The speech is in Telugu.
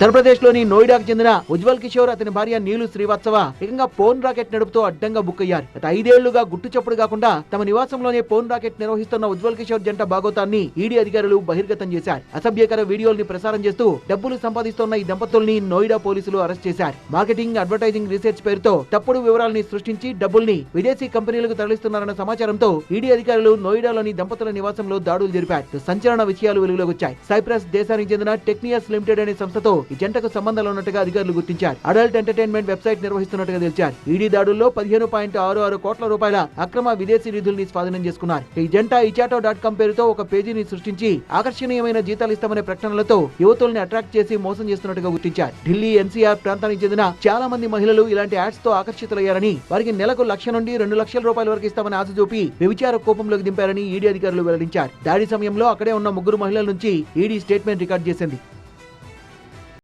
ఉత్తరప్రదేశ్లోని నోయిడాకు చెందిన ఉజ్వల్ కిషోర్ అతని భార్య నీలు శ్రీవాత్సవ ఏకంగా పోన్ రాకెట్ నడుపుతూ అడ్డంగా బుక్ అయ్యారు. గత ఐదేళ్ళుగా గుట్టు చప్పుడు కాకుండా తమ నివాసంలోనే పోన్ రాకెట్ నిర్వహిస్తున్న ఉజ్వల్ కిషోర్ జంట భాగోతాన్ని ఈడీ అధికారులు బహిర్గతం చేశారు. అసభ్యకర వీడియోల్ని ప్రసారం చేస్తూ డబ్బులు సంపాదిస్తున్న ఈ దంపతుల్ని నోయిడా పోలీసులు అరెస్ట్ చేశారు. మార్కెటింగ్ అడ్వర్టైజింగ్ రీసెర్చ్ పేరుతో తప్పుడు వివరాల్ని సృష్టించి డబ్బుల్ని విదేశీ కంపెనీలకు తరలిస్తున్నారన్న సమాచారంతో ఈడీ అధికారులు నోయిడాలోని దంపతుల నివాసంలో దాడులు జరిపారు. సంచలన విషయాలు వెలుగులోకి వచ్చాయి. సైప్రస్ దేశానికి చెందిన టెక్నియస్ లిమిటెడ్ అనే సంస్థతో ఈ జంటకు సంబంధాలు ఉన్నట్టుగా అధికారులు గుర్తించారు. అడల్ట్ ఎంటర్టైన్మెంట్ వెబ్సైట్ నిర్వహిస్తున్నట్టుగా తెలిచారు. ఈడీ దాడుల్లో పదిహేను పాయింట్ ఆరు ఆరు కోట్ల రూపాయల అక్రమ విదేశీ నిధుల్ని స్వాధీనం చేసుకున్నారు. ఈ జంట ఇచాటో డాట్ కామ్ పేరుతో ఒక పేజీని సృష్టించి ఆకర్షణీయమైన జీతాలు ఇస్తామనే ప్రకటనలతో యువతుల్ని అట్రాక్ట్ చేసి మోసం చేస్తున్నట్టుగా గుర్తించారు. ఢిల్లీ ఎన్సీఆర్ ప్రాంతానికి చెందిన చాలా మంది మహిళలు ఇలాంటి యాడ్స్తో ఆకర్షితులయ్యారని వారికి నెలకు లక్ష నుండి రెండు లక్షల రూపాయల వరకు ఇస్తామని ఆశ చూపి వ్యభిచార కోపంలోకి దింపారని ఈడీ అధికారులు వెల్లడించారు. దాడి సమయంలో అక్కడే ఉన్న ముగ్గురు మహిళల నుంచి ఈడీ స్టేట్మెంట్ రికార్డ్ చేసింది.